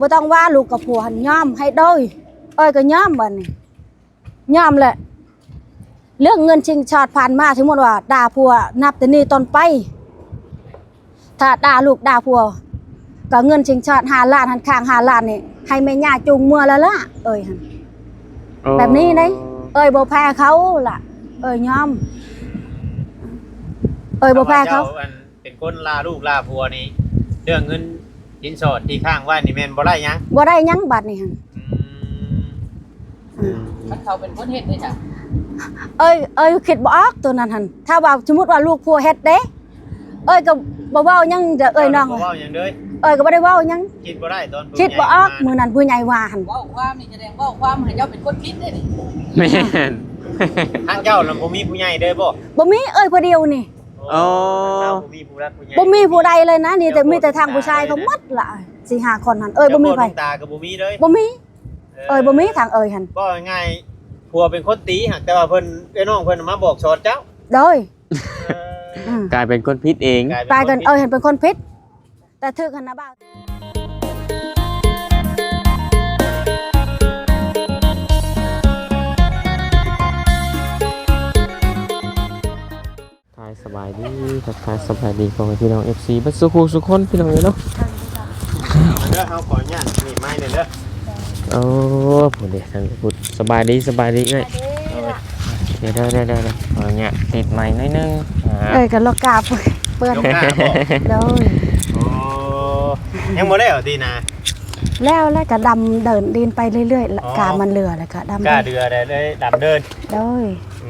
บ่ต้องว่าลูกกับผัวหันยอมให้โดยเอ้ยก็ยอมบัดนี้ยอมแหละเรื่องเงินชิงชาติผ่านมาสมมติว่าด่าผัวนับแต่นี้ตอนไป ถ้าด่าลูกด่าผัวก็เงินชิงชาติ5ล้านหันข้าง5ล้านนี่ให้แม่ย่าจูงมือแล้วล่ะ เอ้ยหั่นแบบนี้เด้เอ้ยบ่แพ้เขาล่ะ เอ้ยยอม เอ้ยบ่แพ้เขาจ้อันเป็นคนลาลูกลาผัวนี่เรื่องเงิน สินสอดที่ข้างไว้นี่แม่นบ่ได้หยังบ่ได้หยังบัดนี่หั่นอืมมันเขาเป็นคนเฮ็ดได้จ้ะเอ้ยเอ้ยคิดบ่ออกตัวนั้นหั่นถ้าว่าสมมุติว่าลูกผัวเฮ็ดเด้ เอ้ยก็บ่เว้าหยังจะเอ้ยน้องบ่เว้าหยังเด้ยเอ้ยก็บ่ได้เว้าหยังคิดบ่ได้ตอนผู้คิดบ่ออกใหญ่มื้อนั้นผู้ใหญ่ว่าหั่น เว้าความนี่แสดงเว่าความให้เจ้าเป็นคนคิดได้นี่แม่น ทางเจ้าลำบ่มีผู้ใหญ่เด้อบ่บ่มีเอ้ยผู้เดียวนี่ โอ้ทางบ่มีผู้รักผู้ใหญ่บ่มีผู้ใดเลยนะนี่แต่มีแต่ทางผู้ชายเขาหมดล่ะสี่ห้าคนหั่นเอ้ยบ่มีไผเจ้าพ่อดวงตาก็บ่มีเด้ยบ่มีเอ้ยบ่มีทางเอ้ยหั่นบ่ง่ายๆผัวเป็นคนตีหักแต่ว่าเพิ่นไอ้น้องเพิ่นมาบอกสอนเจ้าโดยเอออืมกลายเป็นคนพิษเองตายกันเอ้ยเห็นเป็นคนพิษแต่ถึกหั่นนะบ่าวายสบายดีทักทายสบายดีของพี่น้อง FC บัดสุขุสุขคนพี่น้องเนาะเด้อเฮาขออนุญาตนี่ไม้เลยเด้อโอ้ผมเด็กทางพุทธสบายดีสบายดีเอ้ยเดี๋ยวได้ได้ได้ได้ขออนุญาตติดไม้หน่อยนึงอ่าเอ้ยกันลอกกาเปื้อนเปื้อนลงหน้าบ่โดยโอ้ยังบ่ได้เหรอตีนาแล้วแล้วก็ดำเดินดินไปเรื่อยๆแล้วกามันเรือแล้วก็ดำกล้าดินเดือได้เลยดำเดินโดยอืม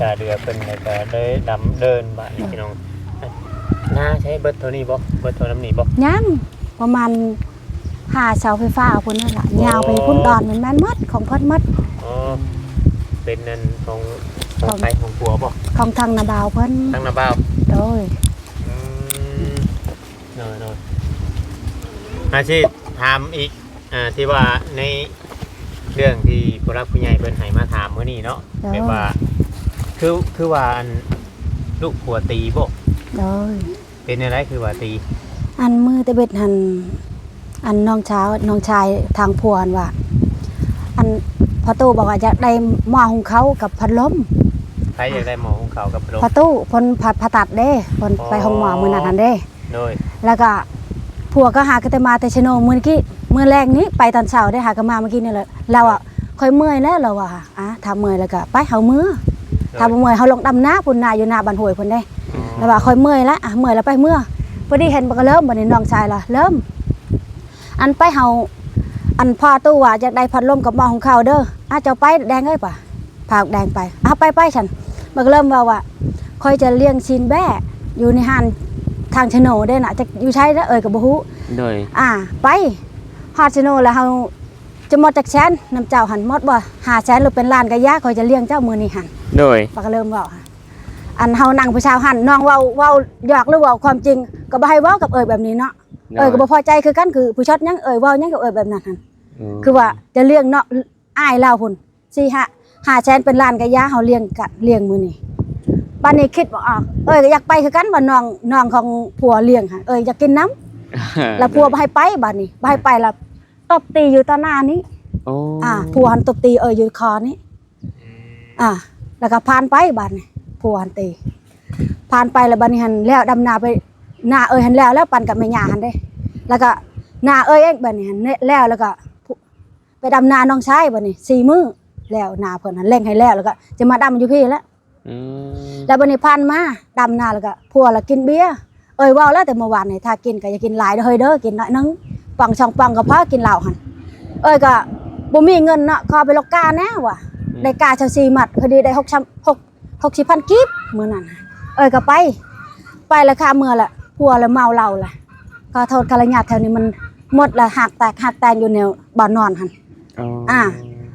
กล้าเดือเป็นแล้วก็เลยดำเดินบ้านนี่พี่น้องหน้าใช้เบิดเท่านี้บ่เบิดเท่าน้ำนี้บ่ยังประมาณหาเสาไฟฟ้าพุ่นนั่นล่ะยาวไปพุ่นดอนมันแม่นหมัดของเพิ่นหมัดอ๋อเป็นนั่นของของใครของผัวบ่ของทางนาบาวเพิ่นทั้งน้าบ่าวโดยอืมเนอะๆอาชีพถามอีกอ่าที่ว่าในเรื่องที่ผู้รักผู้ใหญ่เพิ่นให้มาถามมื้อนี้เนาะโดยแบบว่า คือคือว่าอันลูกผัวตีบ่โดยเป็นอะไรคือว่าตีอันมือแตะเบ็ดหันอันน้องเช้าวน้องชายทางพวนว่า อันพอตู้บอกว่าจะได้หม้อหุงเขาวกับพัดลมใครอยากได้หมอของเขากับพระพอตู้เพนผัดผ่าตัดเด้เพนอ๋อไปห้องหมอมื้อนั้นหันเด้ โดยแล้วก็ผัวก็หากนแต่มาแต่ชะโนมื้อกี้มื้อแรกนี้ไปตอนเช้าได้หากันมาเมื่อกี้นี่แหละเราอะค่อยเมื่อยแล้วเราอะอะถ้าเมื่อยแล้วก็ไปเฮามือ ถ้าบ่เมื่อยเฮาลงดำนาพุ่นนาอยู่หน้าบ้านห้วยพุ่นเด้แล้วว่าค่อยเมื่อยละอะเมื่อยแล้วไปเมื่อพอดีเห็นบ่ก็เริ่มบัดนี้น้องชายล่ะเริ่ม อันไปเฮาอันพ่อตู้ว่าจะได้พัดลมกับหม้อของเขาวเด้ออะเจ้าไปแดงเอ้ยป่ะพาแดงไปอะไปไปฉันมันก็เริ่มว่าว่าค่อยจะเลี้ยงซีนแบ้อยู่ในห้านทางชะโนได้น่ะจะอยู่ใช้แล้วเอ่ยก็บ่ฮู้โดยอ่าไปฮอดชะโนแล้วเฮา จะหมดจักแสนน้ำเจ้าหันหมดบ่5แสนหรือเป็นล้านก็ยาค่อยจะเลี้ยงเจ้ามื้อนี้หันโดยปากก็เริ่มเว่าค่ะอันเฮานั่งผู้ชาวหันน้องเว้าเว้าหยอกหรือเว้าความจริง ก็บ่ให้เว้ากับเอ่ยแบบนี้เนาะเอ่ยก็บ่พอใจคือกันคือผู้ช็อตยังเอ่ยเว้ายังกับเอ่ยแบบนั้นหั่นคือว่าจะเลี้ยงเนาะอ้ายเราพุ่น4 5 5แสนเป็นล้านก็ยาเฮาเลี้ยงกัดเลี้ยงมื้อนี้ปานนี้คิดบ่ออกเอ่ยก็อยากไปคือกันว่าน้องน้องของผัวเลี้ยงค่ะเอ่ยอยากกินน้ำแล้วผัวบ่ให้ไปบัดนี้บ่ให้ไปแล้ว ตบตีอยู่ต่อหน้านี้โอ้อ่าผัวหันตบตีเอ่ยอยู่คอนี้อ่าแล้วก็ผ่านไปบ้านนี่ผัวหันตีผ่านไปแล้วบ้านนี้หันแล้วดำนาไปนาเอ้ยหันแล้วแล้วปั่นกับแม่ย่าหันเด้ แล้วก็นาเอ้ยเองบ้านนี้หันแล้วแล้วก็ผู้ไปดำนาน้องชายบ้านนี้สี่มื้อแล้วนาเพิ่นหันเร่งให้แล้วแล้วก็จะมาดำอยู่พี่แล้วอืมแล้วบ้านนี้ผ่านมาดำนาแล้วก็ผัวละกินเบียร์เอ้ยเว้าแล้วแต่เมื่อวานนี่ถ้ากินก็อย่ากินหลายเด้อเฮ้ยเด้อกินน้อยนึง ปังช่องปังก็พอกินเหล้าหันเอ้ยก็บ่มีเงินเนาะขอไปลกกาแน่ว่ะได้กาเชลซีหมัดพอดีได้หกชำหกหกสิบพันกีบมือนั่นน่ะเอ้ยก็ไป ไปแล้วค่าเมื่อละพัวแล้วเมาเหล้าละก็โทษกระญาติแถวนี้มันหมดละหักแตกหักแตนอยู่แนวบ่อนนอนหันอ่า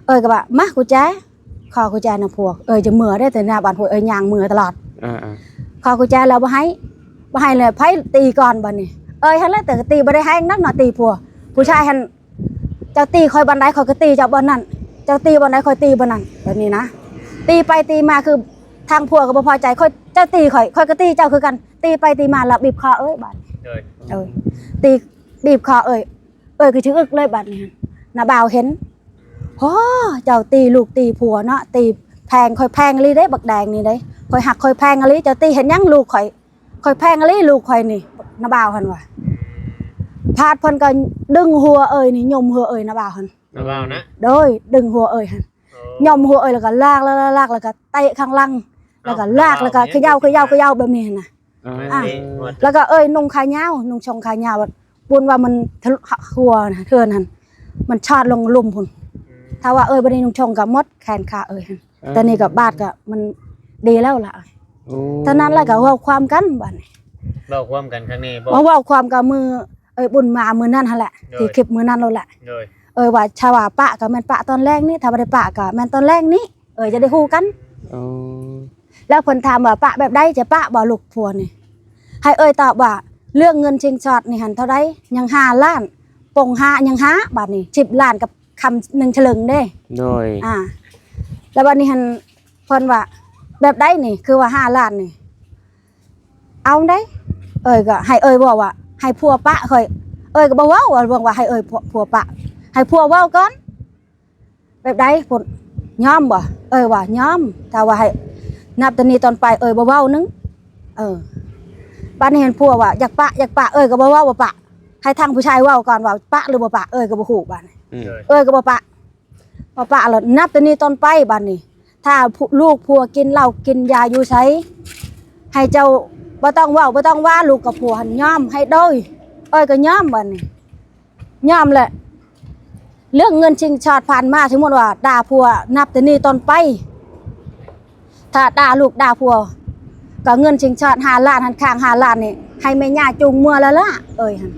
เอ้ยก็บอกมากูแจขอกูแจนะพวกเอ้ยจะเมื่อได้แต่หน้าบ้านพวกเอ้ยยางเมื่อตลอดอ่าอ่าขอกูแจแล้วบ่ให้บ่ให้เลยไผตีก่อนบัดนี้ เอ้ยฮันแล้วแต่ก็ตีบ่ได้ให้นักหน่อตีผัว ผู้ชายหันเจ้าตีคอยบันไดคอยก็ตีเจ้าบ่นั่นเจ้าตีบันไดคอยตีบ่นั่นแบบนี้นะ ตีไปตีมาคือทางผัวก็บ่พอใจคอยเจ้าตีคอยคอยก็ตีเจ้าคือกัน ตีไปตีมาแล้วบีบคอเอ้ยบาดโดยเอ้ยตีบีบคอเอ้ยเอ้ยก็ชึกอึกเลยบัดนี้หั่นน้าบ่าวเห็นโอ้เจ้าตีลูกตีผัวเนาะตีแพงค่อยแพงอีหลีเด้บักแดงนี่เด้ค่อยหักค่อยแพงอีหลีเจ้าตีเห็นยังลูกข่อยค่อยแพงอีหลีลูกข่อยนี่ น้าบ่าวหั่นว่าพาดเพิ่นก็ดึงหัวเอ้ยนี่ยมหัวเอ้ยน้าบ่าวหั่นระเบ้านะโดยดึงหัวเอ้ยหั่นย่อมหัวเอ้ยแล้วก็ลากลากลากลากแล้วก็เตะข้างหล่างแล้วก็ลากแล้วก็เขย่าเขย่าเขย่าแบบนี้หั่นน่ะอ่าอะอะแล้วก็เอ้ยนุ่งขายาวนุ่งชงขายาวแบบปุนว่ามันทะลุหัวนะเทือนหั่นมันชาดลงลุ่มพุ่นถ้าว่าเอ้ยบ่ได้นุ่งชงก็หมดแขนขาเอ้ยหั่นแต่นี่ก็บาดก็มันดีแล้วล่ะโอ้ตอนนั้นแล้วก็เว้าความกันบัดนี้ เบ้าความกันครั้งนี้บ่ว่าเว้าความกับมือเอ้ยบุญมามือนั่นหั่นแหละที่คลิปมือนั่นแล้วแหละโดยเอ้ยว่าชาวาปะก็แม่นปะตอนแรกนี่ถ้าบ่ได้ปะก็แม่นตอนแรกนี้เอ้ยจะได้ฮู้กันโอ้แล้วเพิ่นถามว่าปะแบบใดจะปะบ่ลูกผัวนี่ให้เอ่ยตอบว่าเรื่องเงินชิงช็อตนี่หันเท่าใดยัง5ล้านปงห้ายังห้าบาทนี่10ล้านกับคำหนึ่งฉลึงเด้ โดยอ่า แล้วบัดนี้หันเพิ่นว่าแบบใดนี่ คือว่า5ล้านนี่ เอาได้ เอ่ยก็ให้เอ่ยบอกว่า ให้ผัวปะค่อยเอ่ยก็บ่เว้าว่าบอกว่าให้เอ่ยผัวผัวปะ ให้ผัวเว้าก่อนแบบใดผลยอมบ่เอ่ยว่ายอมถ้าว่าให้นับแตอนนี้ตอนไปเอ่ยบ่เว้านึงเออป้านนี้เห็นผัวว่าอยากปะอยากปะเอ่ยก็บ่เว้าบ่ปะให้ทางผู้ชายเว้าก่อนว่าปะหรือบ่ปะเอ่ยก็บ่ฮู้บัดนี้อืมโดยเอ่ยก็บ่ปะบ่ปะแล้วนับแตอนนี้ตอนไปบัดนี้ ถ้าผู้ลูกผัวกินเหล้ากินยาอยู่ไสให้เจ้า บ่ต้องเว้าบ่ต้องว่าลูกกับผัวหันยอมให้โดยเอ่ยก็ยอมบัดนี้ยอมแหละเรื่องเงินชิงชอดผ่านมาถึงหมดว่าด่าผัวนับแต่นี้ตอนไป ถ้าด่าลูกด่าผัวก็เงินชิงชอดหาล้านหันข้างหาล้านนี่ให้แม่ย่าจูงมือแล้วล่ะ เอ้ยหั่น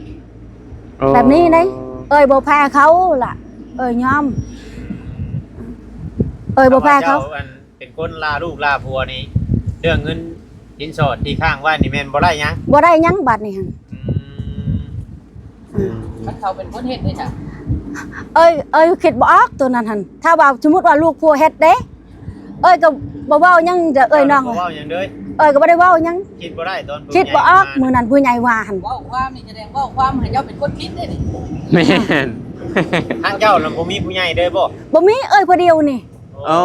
โอ้แบบนี้เด้เอ้ยบ่แพ้เขาล่ะ เอ้ยยอม เอ้ยบ่แพ้เขาจ้อันเป็นคนลาลูกลาผัวนี่เรื่องเงิน สินสอดที่ข้างไว้นี่แม่นบ่ได้หยังบ่ได้หยังบัดนี่หั่นอืมมันเขาเป็นคนเฮ็ดได้จ้ะเอ้ยเอ้ยคิดบ่ออกตัวนั้นหั่นถ้าว่าสมมุติว่าลูกผัวเฮ็ดเด้ เอ้ยก็บ่เว้าหยังจะเอ้ยน้องบ่เว้าหยังเด้ยเอ้ยก็บ่ได้เว้าหยังคิดบ่ได้ตอนผู้คิดบ่ออกใหญ่มื้อนั้นผู้ใหญ่ว่าหั่นเว้าความนี่แสดงเว่าความให้เจ้าเป็นคนคิดได้นี่แม่น ทางเจ้าแล้วบ่มีผู้ใหญ่เด้อบ่บ่มีเอ้ยผู้เดียวนี่ โอ้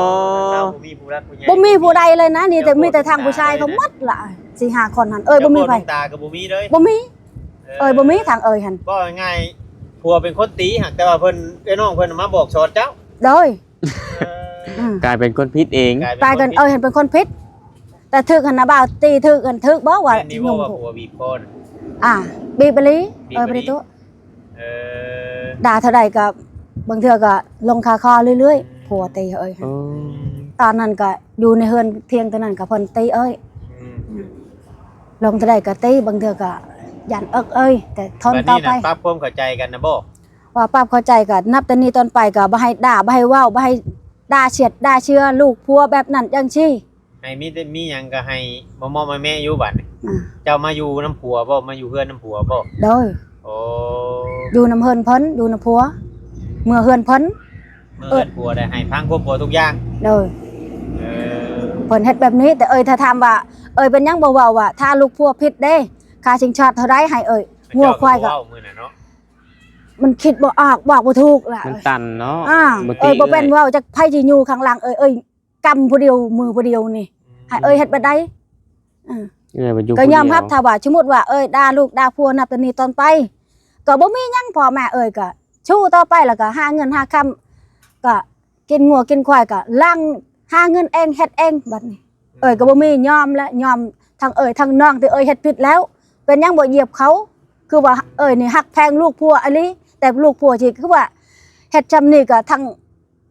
ทางบ่มีผู้รักผู้ใหญ่บ่มีผู้ใดเลยนะนี่แต่มีแต่ทางผู้ชายเขาหมดล่ะสี่ห้าคนหั่นเอ้ยบ่มีไผเจ้าพ่อดวงตาก็บ่มีเลยบ่มีเอ้ยบ่มีทางเอ้ยหั่นก็ง่ายๆผัวเป็นคนตีหักแต่ว่าเพิ่นไอ้น้องเพิ่นมาบอกสอนเจ้าโดยเอออืมกลายเป็นคนพิษเองตายกันเอ้ยเห็นเป็นคนพิษแต่ถึกหันนะบ่าวตีถึกกันถึกบ่ว่าแม่นนี่ยว่ามว่าผูกผัวบีบคอนะอ่าบีบไปเลยบีบเอ้ยไปบ่เลยได้ตัวเออด่าเท่าใดก็บางเทื่อก็ลงคาคอเรื่อยๆ ผัวตีเอ้ยโอ้ตอนนั้นก็อยู่ในเฮือนเที่ยงตอนนั้นก็เพิ่นตีเอ้ยอืมลงเท่าใดก็ตีบางเทื่อก็ยันเอิกเอ้ยแต่ทนบัดต่อนี้ไปน่ะปรับความเข้าใจกันนะบ่ว่าป้าเข้าใจก็นับแต่นี้ตอนไปก็บ่ให้ด่าบ่ให้เว้าบ่ให้ด่าเฉียดด่าเชื่อลูกผัวแบบนั้นจังซี่ให้มีแต่มีหยังก็ให้บ่มอมาแม่อยู่บัดนี้อ่าเจ้ามาอยู่น้ำผัวบ่มาอยู่เฮือนน้ำผัวบ่โดยโอ้อยู่น้ำเฮือนเพิ่นอยู่น้ำผัวเมื่อเฮือนเพิ่นเมื่อเฮือนผัวได้ให้พังควบผัวทุกอย่างโดยเออเพิ่นเฮ็ดแบบนี้ แต่เอ่ยถ้าถามว่าเอ่ยเป็นหยังบ่เว้าว่าถ้าลูกพัวผิดเด้ค่าชิงชอดเท่าไรให้เอ่ยงัวควายก็เจ้บ่เว้มื้อน่ะเนาะมันคิดบ่ออกบอกบ่ถูกล่ะมันตันเนาะอ่าบ่ติเอ่ยบ่เป็นเว้าจักไผสิอยู่ข้างหลังเอ่ยเอ่ยกำผู้เดียวมือผู้เดียวนี่ให้เอ่ยเฮ็ดบ่ได้อ่า เอ้ยมันอยู่ก็ยอมรับคนเดีวถ้าว่าสมมุติว่าเอ่ยด่าลูกด่าผัวนับแต่นี้ตอนไป ก็บ่มีหยังพ่อแม่เอ่ยก็ชู้ต่อไปแล้วก็หาเงินหาคำ ก็กินงัวกินควายก็ล้างหาเงินเองเฮ็ดเองบัดนี้เอ่ยก็บ่มียอมและยอมทั้งเอ่ยทั้งน้องที่เอ่ยเฮ็ดผิดแล้ว เป็นหยังบ่เหยียบเขา คือว่าเอ่ยนี่ฮักแพงลูกผัวอันนี้แต่ลูกผัวที่คือว่าเฮ็ดจำนี่ก็ทั้ง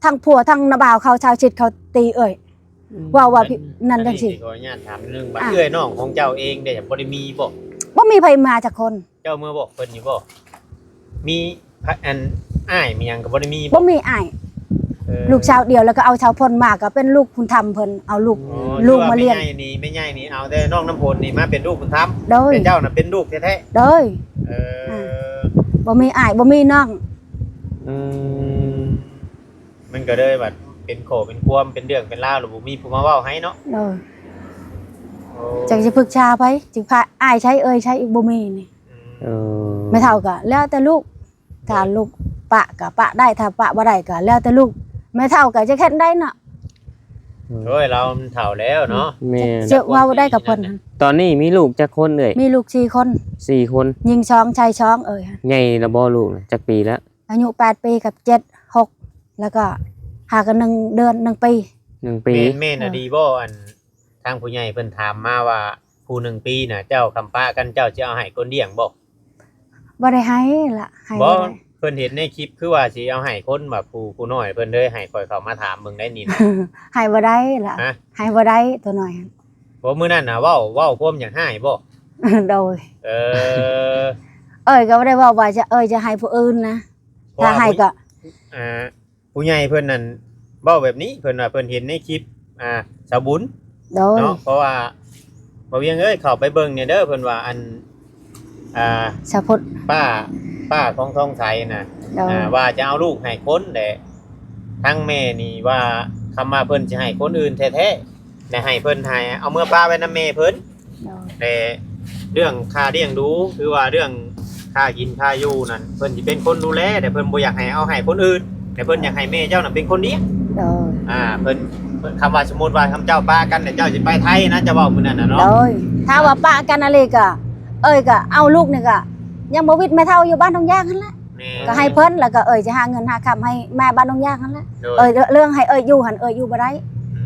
ทั้งผัวทั้งนาบ่าวเขาชาวชิดเขาตีเอ่ยว่าว่าพี่นั่นจังซี่อัขออนุญาตถามเรื่องบัตรอะเอื้อยน้องของเจ้าเองเด้บ่ได้มีบ่บ่มีไผมาจากคน เจ้าเมื่อบอกเพิ่นอยู่บ่มีพระอันอ้ายมีหยังก็บ่ได้มีบ่มีอ้ายเออ ลูกชาวเดียวแล้วก็เอาชาวพลมาก็เป็นลูกคุณธรรมเพิ่นเอาลูกอ๋อลูกมาเลี้ยงแใหญ่นี่ไม่ใหญ่นี่เอาแต่น้องน้ำพลนี่มาเป็นลูกบุญธรรมโดย เป็นเจ้าน่ะเป็นลูกแท้โดยๆเออบ่มีอ้ายบ่มีน้อง อืมมันก็เลยแบบเป็นโขเป็นความเป็นเรื่องเป็นราวหรือบ่มีผู้มาเว้าให้เนาะโดยโอ้จักสิปรึกษาไผจึงพาอ้ายใช้เอ่ยใช้อีกบ่มีนี่อืมเออไม่เท่าก็แล้วแต่ลูกถ้าลูกปะก็ปะได้ถ้าปะบ่ได้ก็แล้วแต่ลูก ไม่เท่าก็จะแค่ได้เนาะโอ้ยเรามันเฒ่าแล้วเนาะ แม่นเจอว่าบ่ได้กับเพิ่นหั่นตอนนี้มีลูกจักคนเอ่ยมีลูกสี่คน สี่คนยิงช้องชายช้องเอ่ยใหญ่ละบ่ลูกน่ะจักปีแล้วอายุ8ปีกับ7 6แล้วก็หากันหนึ่งเดือนหนึ่งปี หนึ่งปีแม่นแม่นอะดีบ่อันทางผู้ใหญ่เพิ่นถามมาว่าผู้หนึ่งปีน่ะ เจ้าคำป้ากันเจ้าจะเอาให้คนเลี้ยงบ่ บ่ได้ให้ละให้บ่บ่ได้ เพิ่นเห็นในคลิปคือว่าสิเอาให้คนแบบผู้ผู้น้อยเพิ่นเลยให้คอยเข้ามาถามมึงได้นี่นะให้บ่ได้ละฮะให้บ่ได้ตัวหน่อย บ่มื้อนั้นน่ะเว้าเว้าความอยากให้บ่โดย เออเอ้ยก็บ่ได้ว่าว่าจะเอ้ยจะให้ผู้อื่นนะเพระถ้าให้ก็ อ่าผู้ใหญ่เพิ่นนั่นเว้าแบบนี้เพิ่นว่าเพิ่นเห็นในคลิปอ่าสาวบุญ โดย เนาะเพราะว่าบ่เวียงเอ้ยเข้าไปเบิ่งเนี่ยเด้อเพิ่นว่าอันอ่า สะพุทธป้า ป้าของทองไทยน่ะโดยอ่าว่าจะเอาลูกให้คนแต่ทั้งแม่นี่ว่าคำมาเพิ่นจะให้คนอื่นแท้ๆแต่ให้เพิ่นให้เอาเมื่อป้าไว้นำแม่เพิ่นโดยแต่เรื่องค่าเลี้ยงดูคือว่าเรื่องค่ากินค่าอยู่นั่นเพิ่นสิเป็นคนดูแลแต่เพิ่นบ่อยากให้เอาให้คนอื่น แต่เพิ่นอยากให้แม่เจ้าน่ะเป็นคนเลี้ยง โดยอ่าเพิ่นเพิ่นคำว่าสมมุติว่าคำเจ้าป้ากันแต่เจ้าสิไปไทยนะจะเว้ามื้อนั้นน่ะโดเนาะยถ้าว่าปะกันอะไรก็เอ้ยก็เอาลูกนี่ก็ ยังบ่วิทย์ไม่เท่าอยู่บ้านตรงย่างนั่นแหละแม่ก็ให้เพิ่นแล้วก็เอ้ยจะหาเงินหาคำให้แม่บ้านตรงย่างนั่นแหละโดยเอ้ยเรื่องให้เอ้ยอยู่หันเอ้ยอยู่บ่ได้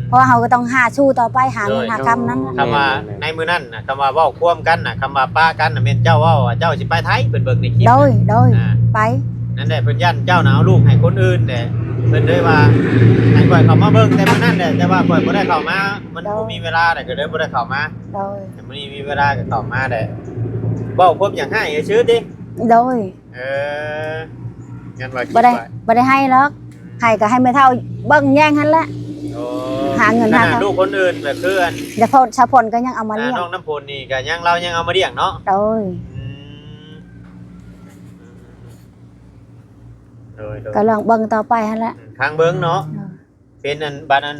เพราะว่าเราก็ต้องหาชู้ต่อไปหาเงินหาคำนั้นน่ะคำว่าในมื้อนั้นน่ะคำว่าเว้าควมกันน่ะคำว่าป้ากันน่ะแม่นเจ้าเว้าว่าเจ้าสิไปไทยเพิ่นเบิ่งในคลิปโดน่ะยโดยอ่าไปนั่นแหละเพิ่นยันเจ้าน่ะเอาลูกให้คนอื่นแต่เพิ่นเลยว่าให้ข่อยเข้ามาเบิ่งแต่มื้อนั้นแหละแต่ว่าข่อยบ่ได้เข้ามา มันบ่มีเวลาแต่ก็เลยบ่ได้เข้ามาโดยแต่มื้อนี้มีเวลาก็เข้ามาได้ เว้าครบอย่างให้ชื่อติโดยเอองั้นว่าคิบ่ได้ว่าบ่ได้ให้หรอกให้ก็ให้ไม่เท่าเบิ่งแย่งหันแหละ โอ้หาเงินขหานาดทอง ลูกคนอื่นแบบคืออันเดี๋ยวพอชาวพลก็ยังเอามาเลี้ยงน้องน้ำพลนี่ก็ยังเรายังเอามาเลี้ยงเนาะ โดยอืมโดยโดยก็ลองเบิ่งต่อไปหั่นแหละทางเบิ่งเนาะ เป็นอันบัดอัน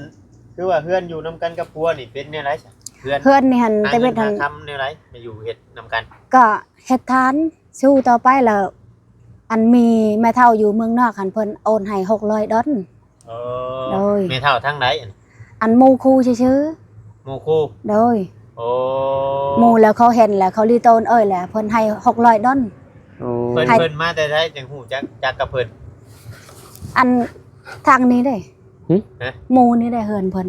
คือว่าเพื่อนอยู่นํกันกับพัวนี่เป็นเนี่ยไรจ้ะ เพื่อนเพื่อนนี่หันหาแต่เงิเป็นนหัหานทำเนี่ยไรมาอยู่เฮ็ดนํกัน ก็เฮ็ดทานสู้ต่อไปแล้วอันมีแม่เฒ่าอยู่เมืองนอกหันเพิ่นโอนให้600ดอลเอโดอยแม่เฒ่าทางไหนอันอันหมู่คู่ซื่อหมู่คู่ๆโดยโอ้หมู่แล้วเขาเห็นแล้วเขารีโตนเอ้ยแหละเพิ่นให้600ดอลโอ้เพิ่นให้เพิ่นมาแต่ไทยจังฮู้จักจักกับเพิ่นอันทางนี้เด้ฮะหมู่นี่ได้เฮือนเพิ่น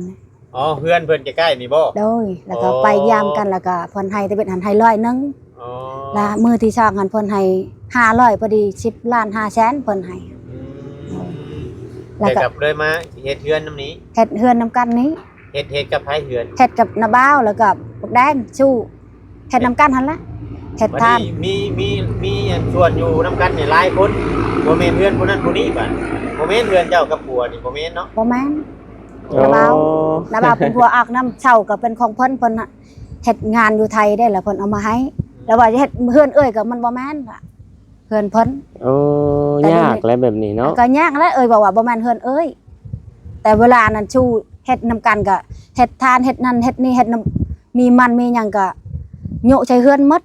อ๋อเพื่อนเพิ่นใกล้ๆนี่บ่ โดยแล้วก็อ๋อ ไปยามกันแล้วก็เพิ่นให้แต่เป็นหันให้ร้อยหนึงอ๋อและมือที่สองหันเพิ่นให้500พอดี10ล้าน5แสนเพิ่นให้อืมแล้วแต่ก็กับเลยมาเฮ็ดเฮือนนํนี้เฮ็ดเฮือนนํกันนี้เฮ็ดเฮ็ดกับไผเฮือนเฮ็ดกับนาบ้าวแล้วก็บักแดงชู้เฮ็ดนํกันหั่นละเฮ็ดวันทาน นี้มีมีมีอันส่วนอยู่นํกันนี่หลายคนบ่แม่นเพื่อนผู้นั้นผู้นี้บัดบ่แม่นเพื่อนเจ้ากับผัวนี่บ่แม่นเนาะ บ่แม่น โอ้ระเบานาบ้าวเป็นผัวอากน้ำเช่าก็เป็นของเพิ่นเพิ่นน่ะเฮ็ดงานอยู่ไทยได้แล้วเพิ่นเอามาให้ แล้วว่าจะเฮ็ดเฮือนเอ้ยก็มันบ่แม่นล่ะเฮือนเพิ่นโอ้ยากแล้วแบบนี้เนาะก็ยากแล้วเอ้ยบอกว่าบ่แม่นเฮือนเอ้ยแต่เวลานั้นชูเฮ็ดนํกันก็เฮ็ดทานเฮ็ดนั่นเฮ็ดนี่เฮ็ดน้ำมีมันมีหยังก็โยะใช้เฮือนหมด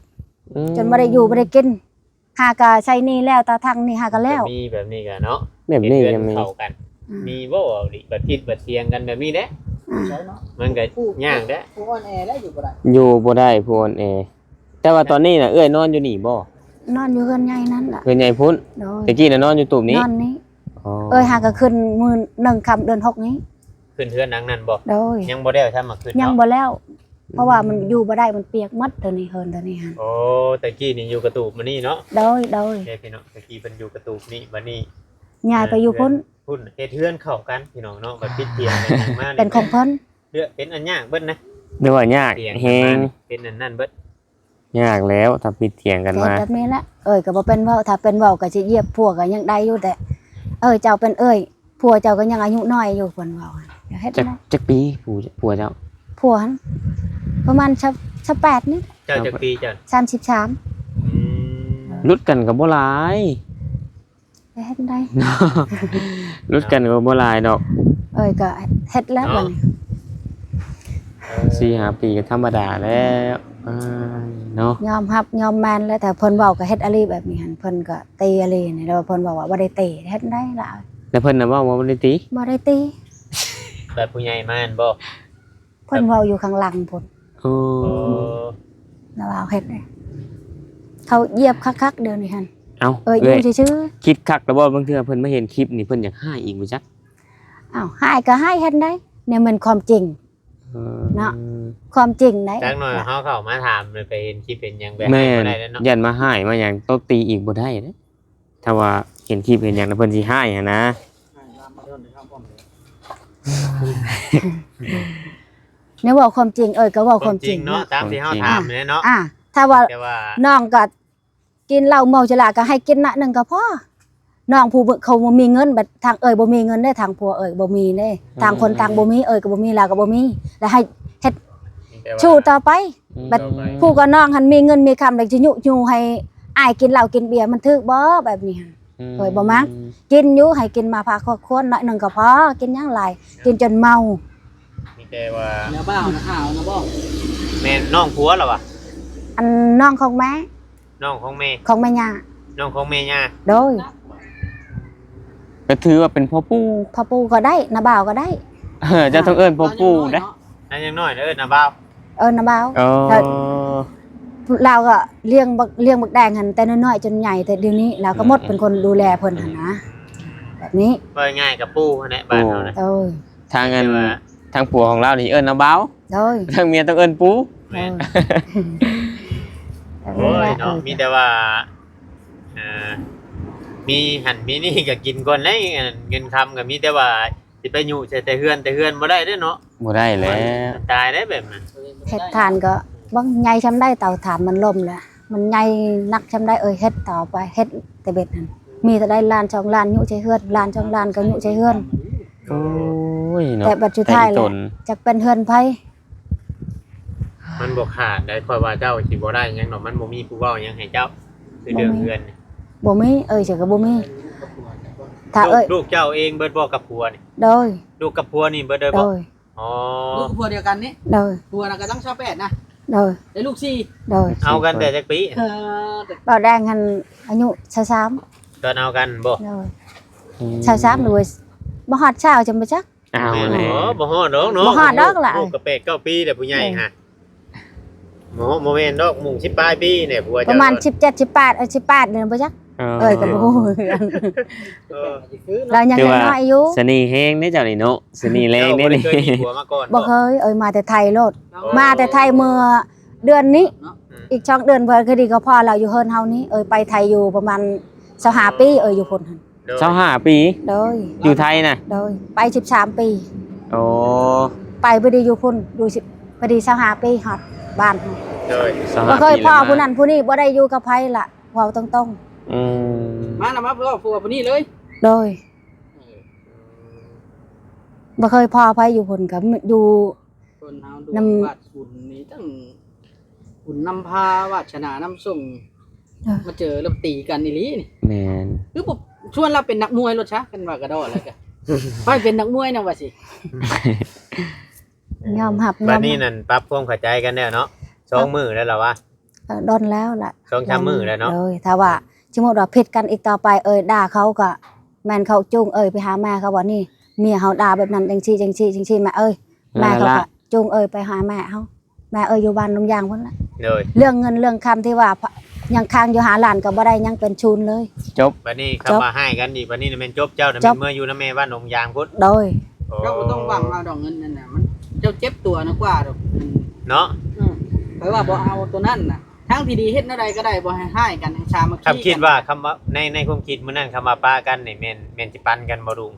อืมจนบ่ได้อยู่บ่ได้กินหากะใช้หนี่แล้วตาทางนี่หาก็แล้วมีแบบนี้กันเนาะแบบนี้เฮ็ดยังเฮือนมีเข้ากันอื มมีบ่ดิบัดคิดบัดเสียงกันแบบนี้เด้อ่าใช่เนาะมันก็ยากเด้ผู้อ่อนแอแล้วอยู่บ่ได้อยู่บ่ได้พูนเอ แต่ว่าตอนนี้น่ะเอ้ยนอนอยู่นี่บ่นอนอยู่เฮือนใหญ่นั่นล่ะเพิ่นใหญ่พุ่นโดยตะกี้น่ะนอนอยู่ตูบนี้นอนนี้อ๋อเอ้ยหากะขึ้นมื้อหนึ่งค่ำเดือนหกนี้ ขึ้นเฮือนหนังนั่นบ่โดยยังบ่ได้เอาทำมาขึ้นยังเนาะบ่แล้ว เพราะว่ามันอยู่บ่ได้มันเปียกหมดเดี๋ยวนี้เฮินเดี๋ยวนี้หั่นโอ้ตะกี้นี่อยู่กระตูบมานี่เนาะโดยโดยเด้พี่น้องตะกี้เพิ่นอยู่กระตูบนี่บัดนี้ย้ายไปอยู่พุ่น พุ่นเฮ็ดเฮือนเข้ากันพี่น้องเนาะบัดปิดเตียงกันหยังมาเป็นของเพิ่นเลือกเป็นอันยากเบิดนะเรียกว่ายากเตียงแฮกันงมาเป็นอันนั่นเบิดยากแล้วถ้าปิดเถียงกันแต่มาแบบนี้แหละเอ้ยก็บ่เป็นเว้าถ้าเป็นเว้าก็สิเหยียบผัวก็ยังได้อยู่แต่เอ้ยเจ้าเป็นเอ้ยผัวเจ้าก็ยังอายุน้อยอยู่เพิ่นเว้าหั่นอย่าเฮ็ดจักนะจักปีผู้ผัวเจ้าผัวหั่นประมาณชับชับแปดนี่เจ้าจักปีเจ้า33 อืมรุดกันก็บ่หลายอย่า เฮ็ดได้ รุดกันก็บ่หลายดอกเอ้ยก็เฮ็ดแล้วบัดนี้สี่ห้าปีก็ธรรมดาแล้วอ้ายเนาะยอมรับยอมแมนแล้วแต่เพิ่นเว้าก็เฮ็ดอะไรแบบนี้หั่นเพิ่นก็ตีอะไรนี่แล้วเพิ่นบอกว่าบ่ได้ตีเฮ็ดได้ล่ะแล้วเพิ่นน่ะเว่าว่าบ่ได้ติบ่ได้ตีแบบผู้ใหญ่มาแม่นบ่เพิ่นเว้าอยู่ข้างหลังพุ่นโอ้โอ้แล้วว่าเฮ็ดได้เขาเหยียบคักๆเดี๋ยวนี้หั่น เอ้าเอ้ยอเอ้ยยู่ซื่อคิดคักแล้วบ่บางเทื่อเพิ่นมาเห็นคลิปนี่เพิ่นอยากให้อีกบ่จักๆอ้าวให้ก็ให้เฮ็ดได้เนี่ยมันความจริง เออเนาะ ความจริงได้จักหน่อยเฮาเข้ามาถามเลยไปเห็นคลิปเป็นหยังแบบแม่บ่นได้แล้วเนาะยันมาให้มาหยังตบตีอีกบ่ได้เด้ถ้าว่าเห็นคลิปเห็นหยังแล้วเพิ่นสิให้หันนะ เนี่ยเว้าความจริง เอ้ยก็เว้าความจริงเนาะเนาะตามที่เฮาถามเนี่ยเนาะอะถ้าว่าแต่ว่าน้องก็ กินเหล้าเมาจลาก็ให้กินหนะหนึ่งก็พอน้องผู้บ่เขาบ่มีเงินบัดทางเอ่ยบ่มีเงินได้ทางผัวเอ่ยบ่มีเด้ทางคนต่างบ่มีเอ่ยก็บ่มีลาวก็บ่มีแล้วให้แต่ว่าชูต่อไปบัดต่อไปผู้ก็น้องหันมีเงินมีคำแล้วสิยุยูให้อายกินเหล้ากินเบียร์มันถึกบ่แบบนี้หั่นเอ้ยบ่มักกินอยู่ให้กินมาพาครอบครัวหน่อยหนึงก็พอกินหยังหลายกินจนเมามีแต่ว่าแล้วบ้านะข่าวนะบ่แม่นน้องผัวเหรอวะอันน้องของแม่ น้องของแม่ของแม่ย่าน้องของแม่ย่าโดยก็ถือว่าเป็นพ่อปู่พ่อปู่ก็ได้นาบ่าวก็ได้ เออเจะต้องเอิ้นพ่อปู่เด้นั่นยังน้อยเด้อนะบ่าวเออนาบ่าวเออเราก็เลี้ยงบักเลี้ยงบักแดงหันแต่น้อยๆจนใหญ่แต่เดี๋ยวนี้เราก็หมดเป็นคนดูแลเพิ่นหันนะแบบนี้ว่าง่ายกับปู่นั่นแหละบ้านเรานะโอ้ยทางอันแต่ว่าทางผัวของเรานี่เอิ้นน้าบ้าวโอ้ยทางเมียต้องเอิ้นปู่แม่นแบบ โอ้นี้แหยละเนาะมีแต่ว่าเอ่อมีหันมีนี่ก็กินก่อนได้เงินคำก็มีแต่ว่าสิไปอยู่ใส่แต่เฮือนแต่เฮือนบ่ได้เด้อเนาะบ่ได้แล้วมันตายได้แบบนั้นเฮ็ดทานก็บ่ใหญ่ชำได้เตาถ่านมันล่มแหละมันใหญ่นักชำได้เอ้ยเฮ็ดต่อไปเฮ็ดแต่เบ็ดนั่นมีแต่ได้ล้านช่องล้านยุใช้เฮือนล้านช่องล้านก็ยุใช้เฮือนโอ้ยเนาะแต่บัดสุดท้ายแต่แหตละนจักเป็นเฮือนไผ มันบ่ขาดได้ค่อยว่าเจ้าสิบ่ได้หยังดอกมันบ่มีผู้เว้าหยังให้เจ้าคือเรื่องเฮือนนี่บ่มีเอ้ยจักก็บ่มีถ้าลูเอ้ยกลูกเจ้าเองเบิดบ่กับผัวนี่โดยลูกกับผัวนี่เบิดเด้อโดบ่ยอ๋อลูกผัวเดียวกันนี่โดยผัวน่ะก็ต้องชอบแปดนะโดยได้ลูกสี่โดยเอากันแต่จักปีเออแต่เบาแดงหันอายุ23ตอนเอากันบ่โดย23หรือว่าบ่ฮอดเช้าจังบ่จักเอาแม่นแล้บ่วบ่ฮอดดอกเนาะบ่ฮอดดอกล่ะลูกก็แปดเก้าปีแต่ผู้ใหญ่ฮะ บ่บ่แม่นดอกหมุ่ง10ปลายปีเนี่ยผัวปเจ้าระมาณ 17 18เอ้ย18เดือนบ่จักเอ้ยก็บ่ฮู้คือกันเออคือเรายังน้อยๆอยู่สนีแห้งได้เจ้านี่เนาะสนีแรงได้เจ้าบ่นี่เคยมีผัวมาก่อนบ่เคยเอ้ยมาแต่ไทยโลดโอ้มาแต่ไทยเมื่อเดือนนี้ อีกช่องเดือนเพิ่นคือดีก็พอเราอยู่เฮิรนเฮานี้เอ้ยไปไทยอยู่ประมาณ25ปีเอ้ยอยู่พุ่นหั่นโดยเจ้าห้าปีโดยอยู่ไทยน่ะโดยไป 13 ปีโอ้ไปบ่ได้อยู่พุ่นอยู่สิบ่ได้25ปีฮอด บ้านเฮาโดยสหบ่เคยปีพ่อแล้วผู้นั้นผู้นี้บ่ได้อยู่กับไผล่ะเว้าตรงอืมมานะมาเพื่อผัวผู้นี้เลยๆโดยบ่เคยพ่อไผอยู่พุ่นก็อยู่ คนเฮาดูนำ วาดบุญนี่ตั้งบุญนำพาวาชนานำส่งเออมาเจอแล้วตีกันอีหลีนี่แมนคือผมชวนเราเป็นนักมวยรถชะกันว่ากระโดดอะไรกัน ไปเป็นนักมวยนะว่าสิ ยอมรับยบัอดมนี้นั่นปรับความเข้าใจกันแล้วเนาะสองมื้อแล้วเหรอวะเอ่อดนแล้วล่ะสองสามมื้อแล้วเนาะเลยถ้าว่าสมมติว่าผิดกันอีกต่อไปเอ่ยด่าเขาก็แม่นเขาจูงเอ่ยไปหาแม่เขาว่านี่เมียเขาด่าแบบนั้นจังซี่จังซี่จังซี่แม่เอ้ยแม่เขาก็จูงเอ่ยไปหาแม่เขาแม่เอ่ยอยู่บ้านนมยางพุ่นละโดยเรื่องเงินเรื่องคำที่ว่ายังค้างอยู่หาหลานก็บ่ได้ยังเป็นชูนเลย จบบัดนี้จบคำว่าให้กันอีกบัดนี้น่ะแม่นจบเจ้าน่ะจแม่บนเมื่ออยู่นำแม่บ้านหนองยางพุทธโดยโอ้เราก็ต้องหวังเอาดอกเงินนั่นน่ะมัน เจ้าเจ็บตัวนะกว่าดอกมันเนาะอืมเพราะว่าบ่เอาตัวนั้นน่ะทั้งที่ดีเฮ็ดแนวใดก็ได้บ่ให้ให้กันให้ชามาครับคิดว่าคำว่าในในความคิดมื้อนั้นคำว่าปากันนี่แม่นแม่นสิปันกันบ่ลุง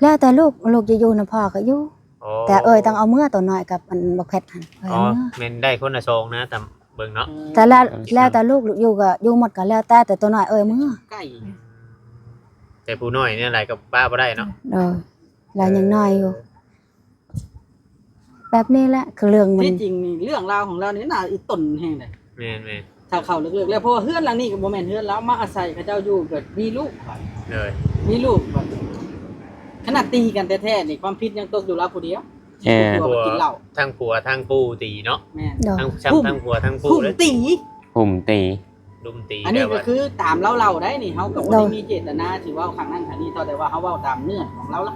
แล้วแต่ลูกลูกจะอยู่นะพ่อก็อยู่ โอ้แต่เอ่ยต้องเอาเมื่อตัวน้อยกับมันบักเพชรหันเอ่ยอ๋อเอาเมื่อแม่นได้คนละซองนะแต่เบิ่งเนาะแต่แล้วแล้วแต่ลูกอยู่ก็อยู่หมดก็แล้วแต่แต่ตัวน้อยเอ่ยเมื่อใกล้แต่ผู้น้อยเนี่ยอะไรก็ป้าบ่ได้เนาะเออแล้วยังน้อยอยู่ แบบนี้แหละคือเรื่องมันที่จริงนี่เรื่องราวของเรานี่น่าอีต้นแห่งเลยแม่นแม่นถ้าเข้าลึกๆแล้วเพราะว่าเฮือนหลังนี้ก็บ่แม่นเฮือนแล้วมาอาศัยเขาเจ้าอยู่ก็มีลูกเลยมีลูกแบบขนาดตีกันแท้ๆนี่ความผิดยังตกอยู่เราผู้เดียวเออผัวกินเหล้าทั้งผัวทั้งปู่ตีเนาะแม่นโดยทั้งช้ำทั้งผัวทั้งปู่พุ่มเลยตี หุ่มตี ลุมตีอันนี้แต่ก็ว่าคือตามเล่าเราได้นี่เฮากับบ่โดได้ยมีเจตนาที่ว่าครั้งนั้นครั้งนี้ต่อแต่ว่าเฮาเว้าตามเนื้อของเราละ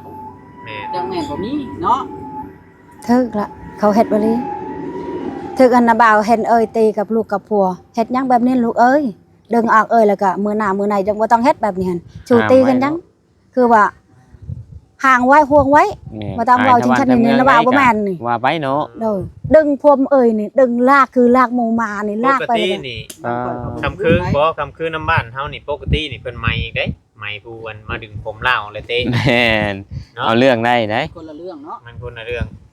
แม่จังแม่นบ่มีเนาะ ถึกละเขาเฮ็ดบ่ลีถึกอันนาบ่าวเห็นเอ้ยตีกับลูกกับผัวเฮ็ดหยังแบบนี้ลูกเอ้ยดึงออกเอ้ยแล้วก็มือหน้ามือในจังบ่ต้องเฮ็ดแบบนี้หั่นชูตีกันจังคือว่าห่างไว้ห่วงไว้นี่บ่ต้องเว้าจริงชัดนี่นะบ่าวบ่แม่นนี่ว่าไปเนาะโดยดึงพวมเอ้ยนี่ดึงลากคือลากหมูมานี่ปลากกไปติเลยนี่อ่าคำคือบ่คำคือน้ำบ้านเฮานี่ปกตินี่เพิ่นใหม่อีกเด้ใหม่ผู้อันมาดึงผมเล่าเลยเต้แม่นเนาะเอาเรื่องได้ได้คนละเรื่องเนาะมันคนละเรื่องเออ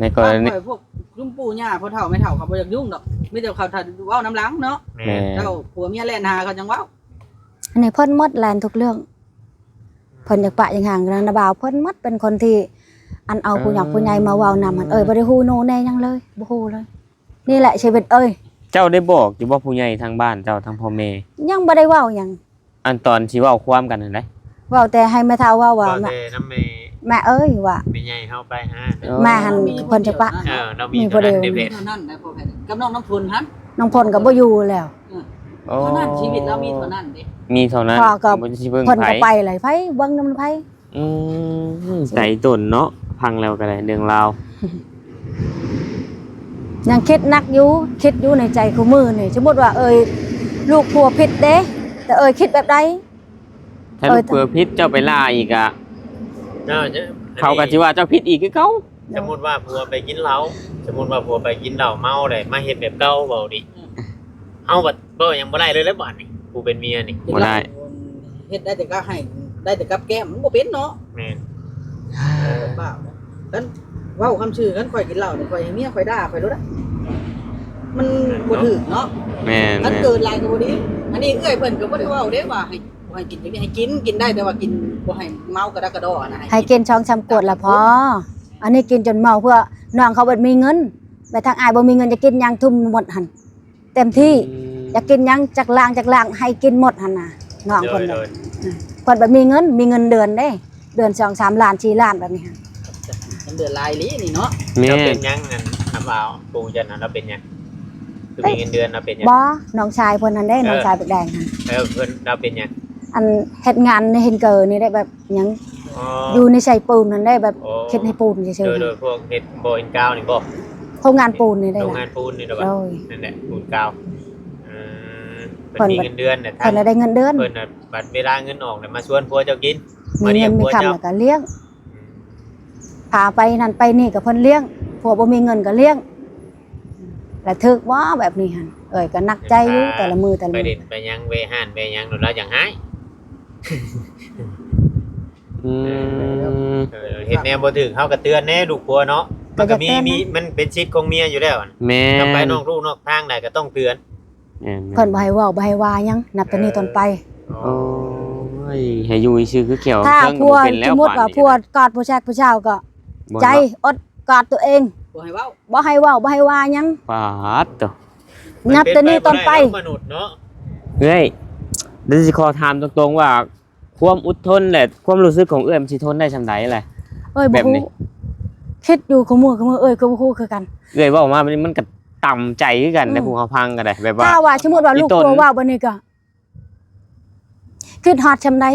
ในกรณีปล่อยพวกลุงปู่ย่าพ่อเฒ่าแม่เฒ่าเขาบ่อยากยุ่งดอกมีแต่เขาถ้าเว้าน้ำหลังเนาะแม่แม่เจ้าผัวเมียแล่นหาเขาจังเว้าอันนี้เพิ่นหมดแลนทุกเรื่องเพิ่นอยากปะอย่างห่างกันนะบ่าวเพิ่นหมดเป็นคนที่อันเอาผู้หยักผู้ใหญ่มาเว้านำมันเอ้ยบ่ได้ฮู้โนแน่หยังเลยบ่ฮู้เลย นี่แหละชีวิตเอ้ยเจ้าได้บอกอยู่ว่าผู้ใหญ่ทางบ้านเจ้าทางพ่อแม่ยังบ่ได้เว้าหยังอันตอนที่เว้าความกันนั่นแหละเว้าแต่ให้แม่เฒ่าเว้าว่าก็แม่เต้น้ำ แม่แม่เอ้ยว่าแม่ใหญ่เฮาไปฮะแม่หันเพิ่นจะปะ เออเรามีมีเท่านั้นประเดี๋เด็ยวดเท่านั้นนะพ่อแม่กับน้องน้ำพุนฮันน้องพลก็บ่อยู่แล้ว โอ้เท่านั้นชีวิตเรามีเท่านั้นเด้มีเท่านั้นพ่อก็บ่สิเบิ่งเพิ่นไผก็ไปเลยไผเบิ่งนำไผอืมใจตุ่นเนาะพังแล้วก็ได้เรื่องราวยังคิดนักอยู่คิดอยู่ในใจคู่มือนี่สมมุติว่าเอ้ยลูกผัวผิดเด้แต่เอ้ยคิดแบบใด ถ้าเอลูอกเปือพิษเจ้าไปล่าอีกอะ เนาะจะเขาก็สิว่าเจ้าพิษอีกคือเขาสมมุติว่าผัวไปกินเหล้าสมมุติว่าผัวไปกินเหล้าเมาได้มาเฮ็ดแบบเก่าเว้าดิเอาบัดบ่ยังบ่ได้เลยแล้วบัดนี่ผู้เป็นเมียนี่บ่ได้เฮ็ดได้แต่ก็ให้ได้แต่กับแก้มมันบ่เป็นเนาะแม่นบ้ากันเว้าคำชื่อกันข่อยกินเหล้านี่ข่อยให้เมียข่อยด่าข่อยรู้นะมันบ่ถูกเนาะแม่นมันแม่นเกินหลายก็บ่ดีอันนี้เอ้อยเพิ่นก็บ่ได้เว้าเด้ว่าให้บ่ ให้กินให้กินกินได้แต่ว่ากินบ่ให้เมากระดักกระดอนะให้กินช่องชำกวดละพออันนี้กินจนเมาเพื่อน้องเขาบ่มีเงินแต่ทางอายบ่มีเงินจะกินหยังทุ่มหมดหั่นเต็มที่อยากกินหยังจักล่างจักล่างให้กินหมดหั่นน่ะน้องโดเพิ่นยโดน่ะยเพิ่นบ่มีเงินมีเงินเดือนเด้ เดือน2 3ล้าน4ล้านแบบนี้หั่นมันเดือดลายลีนี่เนาะแม่เราเป็นนหยังนั่นทำเอาปู่จันน่ะเราเป็นหยังคือมีเงินเดือนเราเป็นหยังบ่น้องชายเพิ่นนั่นเด้น้องชายเป็กแดงหั่นเออเพิ่นเราเป็นหยัง อันเฮ็ดงานในเฮนเกอร์นี่ได้แบบหยังอ๋ออยู่ในใส่ปูนนั่นได้แบบโอ้เฮ็ดให้ปูนเฉโดยยโดยพวกเฮ็ดโบอินกาวนี่บ่ๆโรงงานปูนนี่ได้โรงล่ะงานปูนนี่ดอกโดย นั่นแหละปูนกาวอืมเพิ่เพิ่นนมีเงินเดือนน่ะเพิ่นน่ะได้เงินเดือนเพิ่นน่ะบัดเวลาเงินออกน่ะมาชวนผัวเจ้ากิน มีเงินมีคำแล้วก็เลี้ยงพาไปนั่นไปนี่ก็เพิ่นเลี้ยงผัวบ่มีเงินก็เลี้ยงและถึกว่าแบบนี้หั่นเอ้ยก็หนักใจอยู่แต่ละมือแต่ละไปมือ เด็ดไปยังเวห้านไปยังหนูแล้วอย่างหาย อืมเออเห็นแนวบ่ถึงเฮาก็เตือนแน่ลูกผัวเนาะมันก็มีมีมันเป็นชิดของเมียอยู่แล้วอะแม่ถ้าไปนนอกลู่นอกทางใดก็ต้องเตือนแม่นเพิ่นบ่ให้เว้าบ่ให้ว่าหยังนับแต่นี้ต้นไป โอ้ยให้อยู่ชื่อคือเขียวถ้าเครื่องก็ผัวบ่เป็นแล้สวมมุติว่าผัวกอดผู้ชายผู้ชายก็ บ่ใจเนาะอดกอดตัวเองบ่ให้เว้าบ่ให้เว้าบ่ให้ว่าหยังปาดตัวนับแต่นี้ต้นไป มัเป็ไปบ่ด้เนาะมนุษย์เนาะเอ้ย เดี๋ยวสิขอถามตรงๆว่า ความอดทนและความรู้สึกของเอื้อมนสิทนได้ชำใดแหละ เอ้ยแบบ่บฮู้นี้คิดอยู่กับมือกับมือเอ้ยก็บ่ฮู้คือกัน เอ้ยเว่าออกมามันมันก็ต่ำใจคือกันอืม ในภูเขาพังก็ได้แบบว่า ถ้าว่าสมมุติว่าอีลูกต้นผัวว่าบ่นี่ก็คิดฮอดชำใด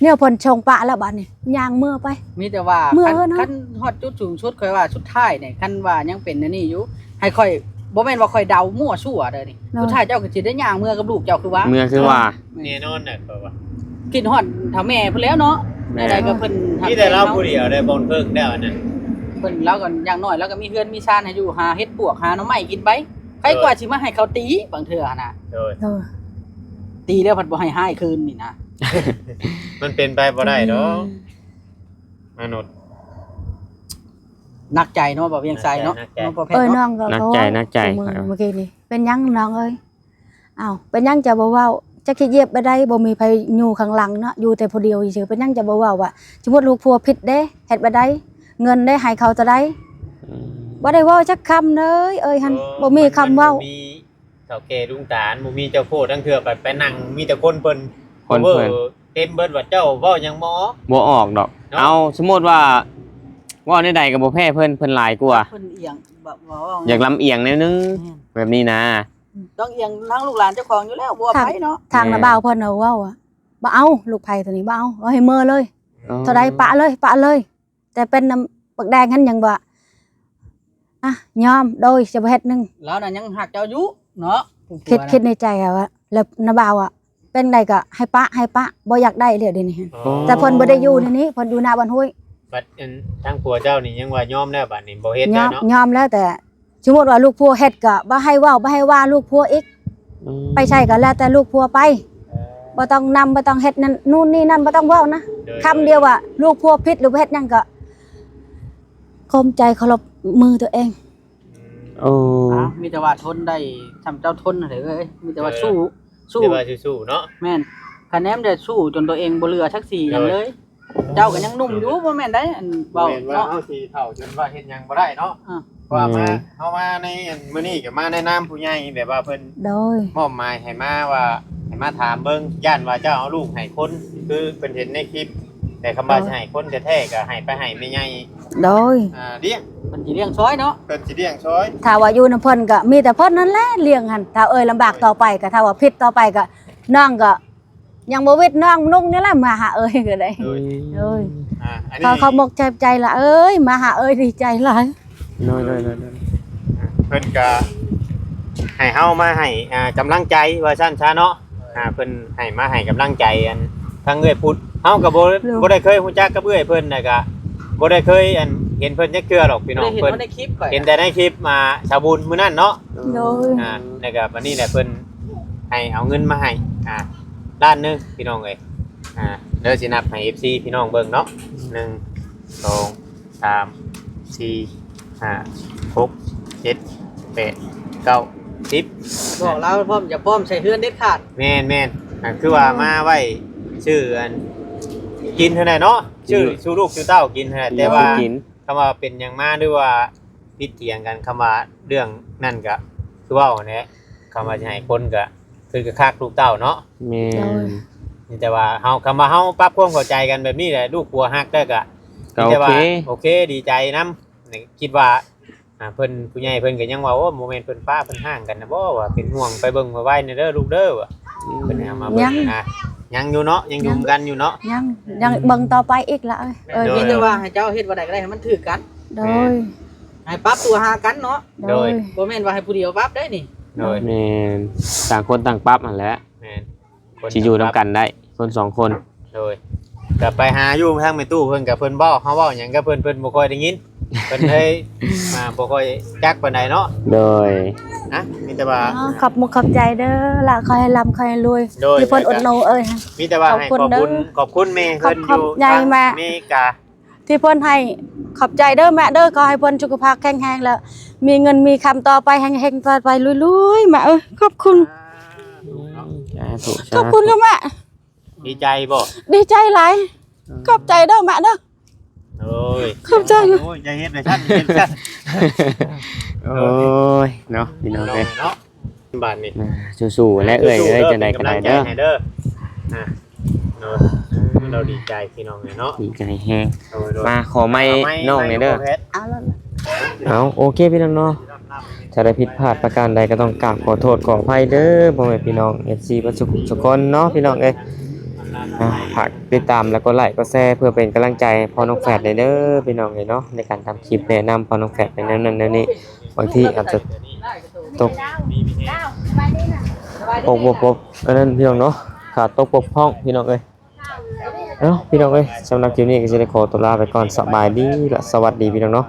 เนี่ยเพิ่นชงปะแล้วบัดนี้ย่างมือไป มีแต่ว่าเมื่อคันเนอะ คันฮอดจุดสูงสุดค่อยว่าสุดท้ายเนี่ยคันว่ายังเป็นอันนี่อยู่ให้ค่อย บ่แม่นว่าค่อยเดามั่วซั่วเด้อนี่สุดท้ายเจ้าก็สิได้ย่างเมื่อกับลูกเจ้าคือว่าเมื่อคือว่าแน่นอนน่ะก็ว่ากินฮอดเท่าแม่เพิ่นแล้วเนาะแม่ใดๆก็เพิ่นทำมีแต่เราผู้เดียวได้บ่นเพิ่งได้อันนั้นเพิ่นแล้วก็อย่างน้อยแล้วก็มีเพื่อนมีชาติให้อยู่หาเฮ็ดปวกหาหน่อไม้กินไปใครกว่าสิมาให้เขาตีบางเทื่อน่ะ โดยเออตีแล้วเพันบ่ให้ให้คืนนี่นะมันเป็นไปบ่ได้ดอกมนุษย์ห นักใจเนาะบ่เวียงไซเนาะหนักใจน้องประเภทเอ้ยเนาะน้องก็นักเขาใจเว้านักใจมือเมื่อกี้นี่เป็นหยังน้องเอ้ยอ้าวเป็นหยังจะบ่เว้าจะคิดเหยียบไปได้บ่มีไผอยู่ข้างหลังเนาะอยู่แต่ผู้เดียวซื่อๆเป็นหยังจะบ่เว้าว่าสมมุติลูกผัวผิดเด้เฮ็ดบ่ได้เงินได้ให้เขาจะได้อืมบ่ได้เว้าจักคำเลยเอ้ยหั่นบ่มีคำเว้า บ่มีเฒ่าแก่ลุงตาลบ่มีเจ้าโคตรทั้งเทื่อไปไปนั่งมีแต่คนเพิ่นคนเพิ่นเต็มเบิดว่าเจ้าเว้าหยังหมอ บ่ออกดอก เนาะ เอาสมมติว่า ว่าในใดก็บ่แพ้เพิ่นเพิ่นหลายกว่าเพิ่นเอียงแบบว่าว่าอยากลำเอียงนิดนึงแบบนี้นะ ต้องเอียงทั้งลูกหลานเจ้าของอยู่แล้วบัวไปเนาะทางนะบ่าวเพิ่นเอาเว้าอะบ่เอาลูกไผ่ตัวนี้บ่เอาเอาให้เมื่อเลยเท่าใดปะเลยปะเลย แต่เป็นน้ำปักแดงหันยังบ่อะยอมโดยจะบ่เฮ็ดหนึงแล้วน่ะยังหักเจ้าอยู่เนาะผู้ผัวคิดน่ะคิดในใจอะว่าแล้วนะบ่าวอะเป็นใดก็ให้ปะให้ปะบ่อยากได้เดี๋ยวนี้ฮะอ๋อแต่เพิ่นบ่ได้อยู่ในนี้เพิ่นอยู่หน้าบ้านห้วย บัดอันทั้งผัวเจ้านี่ยังว่ายอมแล้วบัดนี้บ่เฮ็ดยแล้อวมเนาะยอมแล้วแต่สมมุติว่าลูกพัวเฮ็ดก็บ่ให้เว้าบ่ให้ว่าลูกพัวอีกไปใช่ก็แล้วแต่ลูกพัวไปบ่ต้องนำบ่ต้องเฮ็ดนั่นนู่นนี่นั่นบ่ต้องเว้านะโดยคำเดียวว่าลูกพัวผิดหรือเฮ็ดหยังก็คมใจเคารพมือตัวเองโอ้อะมีแต่ว่าทนได้ทำเจ้าทนน่ะเด้อเอ้ยมีแต่ว่าสู้สู้เดี๋ยวว่าสู้ๆเนาะ แม่นคะแนนได้สู้จนตัวเองบ่เหลือทักสี่หยังเลย เจ้าก็ยังหนุ่มอยู่บ่แม่นได้อันเบาเห็นว่าเนาะ เฮาสิเฒ่าจนว่าเฮ็ดหยังบ่ได้เนาะอะว่ามาเฮามาในอันมื้อนี้ก็มาในนามผู้ใหญ่แบบว่าเพิ่นโดย มอบหมายให้มาว่าให้มาถามเบิ่งย่านว่าเจ้าเอาลูกให้คนคือเพิ่นเห็นในคลิป แต่คำว่าสิให้คนแท้ๆก็ให้ไปให้แม่ใหญ่โดย อ่าเลี้ยงมันสิเลี้ยงซอยเนาะเพิ่นสิเลี้ยงช้อยถ้าว่าอยู่นํเพิ่นก็มีแต่เพิ่นนั่นแหละเลี้ยงหั่นถ้าเอ้ยลำบากต่อไปก็ถ้าว่าผิดต่อไปก็น้องก็ ยังบ่วิดน้องนุ่งนี่แหละมาหาเอ้ยก็ได้โดยเอ้ยอ่าอันนี้เขาเขามกใจใจละเอ้ยมาหาเอ้ยดีใจหลายน้อยๆๆเพิ่นก็ให้เฮามาให้อ่ากำลังใจว่าซั่นซะเนาะอ่าเพิ่นให้มาให้กำลังใจอันทางเอื้อยพุทธเฮาก็บ่บ่ได้เคยฮู้จักกับเอื้อยเพิ่นน่ะก็บ่ได้เคยอันเห็นเพิ่นจักเทื่อหรอกพี่น้ไม่องได้เห็นเพิ่นว่าในคลิปข่อยเห็นแต่ในคลิปมาชาวบุญมื้อนั้นเนาะๆโดยอ่าแล้วก็วันนี้แหละเพิ่นให้เอาเงินมาให้อ่า ด้านหนึงพี่น้องเอ้ยอ่าเดี๋ยวสินับให้ FC พี่น้องเบิ่งเนาะหนึ่งสองสามสี่ห้าหกเจ็ดแปดเก้าสิบ บอกแล้วพร้อมอย่าพร้อมใส่เฮือนเด็ดขาด แม่นแม่นอ่าคือว่ามาไว้ชื่ออันกินเท่านั้นเนาะชื่อชูลูกชูเต้ากินเท่านั้นแต่ว่ากิน คำว่าเป็นอย่างมาหรือว่าพิดเถียงกันคำว่าเรื่องนั่นก็คือเว่าเนี่ยคำว่าจะให้คนก็ คือกระคักลูกเต้าเนาะแม่นนี่แต่ว่าเฮาคำว่าเฮาปรับความเข้าใจกันแบบนี้แหละลูกปัวฮักได้ก็ก็โอแต่ว่าเคโอเคดีใจนํนี่คิดว่าอ่าเพิ่นผู้ใหญ่เพิ่นก็ยังว่าโอ้โมเมนต์เพิ่นป้าเพิ่นห่างกันนะบ่ว่าเป็นห่วงไปเบิ่งไปไว้ในเด้อลูกเด้อว่ะเพิ่นเอามาเบิ่งนะยังอยู่เนาะยังอยู่กันอยู่เนาะ ยังยังเบิ่งต่อไปอีกละเอ้ยเอ้ยโดมีแต่ว่าให้เจ้าเฮ็ดว่าใดก็ได้ให้มันถือกัน โดยให้ปรับตัวหากันเนาะโดยบ่แม่นว่าให้ผู้เดียวปรับได้นี่ โดยแม่นต่างคนต่างปรับหั่นแหละแม่นคนสิอยู่นํกันได้ คนสองคน โดยก็ไปหาอยู่ทางแม่ตู้เพิ่นกับเพิ่นเว้าเฮาเว้าหยังกับเพิ่นเพิ่นบ่ค่อยได้ยินเพิ่นเลยมาบ่ค่อยจักปานใดเนาะโดย นะมีแต่ว่า อ๋อขอบมุกขอบใจเด้อละคอยให้ร่ำคอยให้รวยโดยที่เพิ่นอดโนเอ้ยฮะมีแต่ว่าให้ขอบคุณขอบคุณเด้อขอบคุณแม่เพิ่นขออบยู่ใหญ่ทางแม่อเมริกา ที่เพิ่นให้ขอบใจเด้อแม่เด้อขอให้เพิ่นสุขภาพแข็งแรงแล้ว มีเงินมีคำต่อไปแห่งๆต่อไปลุยๆแม่เอ้ยขอบคุณ สาธุขอบคุณค่ะแม่ดีใจบ่ดีใจหลายขอบใจเด้อแม่เด้อโอ้ยขอบใจโอ้ยอย่าเฮ็ดเลยท่านอย่าเฮ็ดเลยท่านโอ้ยเนาะพี่น้องน้องเอ้ยเนาะบาดนี้อ่าสู้ๆและเอ้ยเอ้ยจังได๋ก็ได้เด้อป็นกำลังใจให้เด้ออะเนาะเราดีใจพี่น้องเลยเนาะดีใจแฮงโดยโดยมาขอไม้น้องหน่อยเด้อไม้เอาแล้ว เอาโอเคพี่น้องเนาะถ้าได้ผิดพลาดประการใดก็ต้องกราบขอโทษขออภัยเด้อพ่อแม่พี่น้อง FC ประสุขทุกคนเนาะพี่น้องเอ้ยอ่าฝากติดตามแล้วก็ไลค์ก็แชร์เพื่อเป็นกำลังใจพ่อน้องแฝดเด้อพี่น้องเอ้ยเนาะในการทำคลิปแนะนำพ่อน้องแฝดในนั้นนั่นนี่บางทีอาจจะตกปกบกบกอันนั้นพี่น้องเนาะขาดตกปกพ้องพี่น้องเอ้ยเอ้าพี่น้องเอ้ยสำหรับคลิปนี้ก็จะได้ขอตัวลาไปก่อนสบายดีและสวัสดีพี่น้องเนาะ